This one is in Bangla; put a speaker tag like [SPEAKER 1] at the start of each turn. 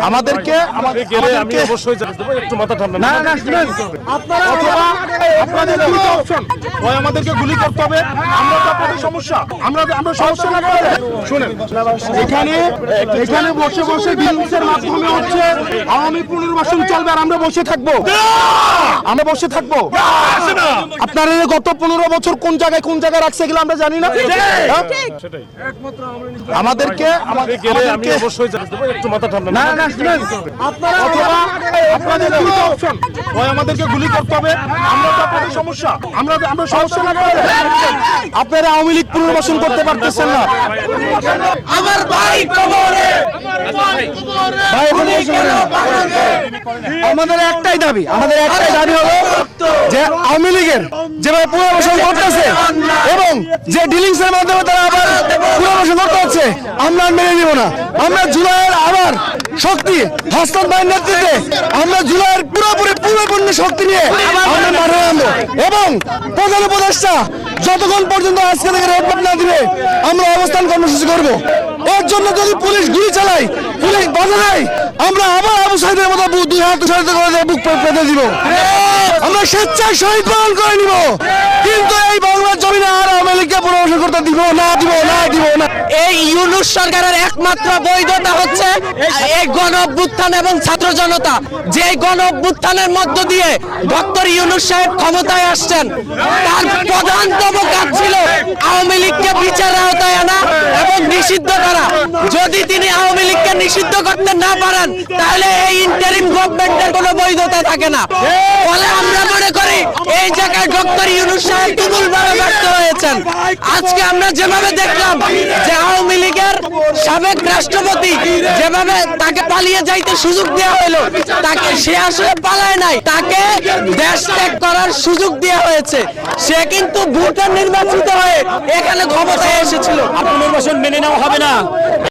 [SPEAKER 1] আমাদেরকে
[SPEAKER 2] আমি
[SPEAKER 1] আমাদেরকে-
[SPEAKER 2] অবশ্যই একটু মাথা ঠান্ডা
[SPEAKER 1] না না অথবা আপনাদের দুটো অপশন হয় আমাদেরকে গুলি করতে হবে। আমরা তো আপনাদের সমস্যা। আমরা আমরা সমস্যা না করে শুনেন। এখানে এখানে বসে বসে বিলসের মাধ্যমে হচ্ছে আওয়ামী পুনর্বাসন চলবে আর আমরা বসে থাকব। আমরা বসে থাকব। আপনারা গত পনেরো বছর কোন জায়গায় কোন জায়গায় রাখছে এগুলো আমরা জানি না। হ্যাঁ? আমাদেরকে আমাদের
[SPEAKER 2] গেলে আমি
[SPEAKER 1] আমাদেরকে
[SPEAKER 2] অবশ্যই একটু মাথা ঠান্ডা
[SPEAKER 1] না না শুনেন অথবা আপনাদের দুটো অপশন হয় আমাদেরকে গুলি করতে হবে আমরা তো আপনাদের সমস্যা। আমরা আমরা সমস্যা না আপনারা আওয়ামী লীগ পুনর্বাসন করতে পারতেছেন না।
[SPEAKER 3] আমার ভাই কবরে।
[SPEAKER 1] আমাদের একটাই দাবি। আমাদের একটাই দাবি হলো যে আওয়ামী লীগের যেভাবে পুনর্বাসন করতেছে এবং যে ডিলিংস এর মাধ্যমে তারা আবার পুনর্বাসন করতে হচ্ছে আমরা মেনে নিব না। আমরা জুলাইয়ের আবার শক্তি, হাসনাত ভাইয়ের নেতৃত্বে আমরা জুলাইয়ের পুরোপুরি পূর্ণপূর্ণ শক্তি নিয়ে আমরা মাঠে নামবো। এবং প্রধান উপদেষ্টা যতক্ষণ পর্যন্ত আজকে থেকে রোডম্যাপ না দিবে, আমরা অবস্থান কর্মসূচি করব। এর জন্য যদি পুলিশ গুলি চালায়, পুলিশ বাধা দেয়, আমরা আবার আবু সাইদের মতো দুই হাত সাইতে করে বুক পেতে দিব। আমরা স্বেচ্ছায় শহীদ পালন করে নিব। কিন্তু এই বাংলার জমিনে আর আওয়ামী লীগকে পুনর্বাসন করতে দিব না দিব না দিব না।
[SPEAKER 3] এই ইউনুস সরকারের একমাত্র বৈধতা হচ্ছে এই গণ অভ্যুত্থান এবং ছাত্র জনতা। যে গণ অভ্যুত্থানের মধ্য দিয়ে ডক্টর ইউনুস সাহেব ক্ষমতায় আসছেন, তার প্রধানতম কাজ ছিল আওয়ামী লীগকে বিচার আওতায় আনা এবং নিষিদ্ধ করা যদি তিনি আওয়ামী লীগকে নিষিদ্ধ করতে না পারেন, তাহলে এই ইন্টারিম গভর্নমেন্টের কোনো বৈধতা থাকে না। ফলে আমরা মনে করি এই জায়গায় ডক্টর ইউনুস সাহেব তুমুলভাবে ব্যর্থ হয়েছেন। আজকে আমরা যেভাবে দেখলাম যে আওয়ামী লীগের সাবেক রাষ্ট্রপতি যেভাবে তাকে পালিয়ে যাইতে সুযোগ দেওয়া হলো, তাকে সে আসলে পালায় নাই, তাকে দেশ ত্যাগ করার সুযোগ দেওয়া হয়েছে। সে কিন্তু ভোটার নির্বাচিত হয়ে এখানে ক্ষমতায় এসেছিল।
[SPEAKER 4] পুনর্বাসন মেনে নেওয়া হবে না।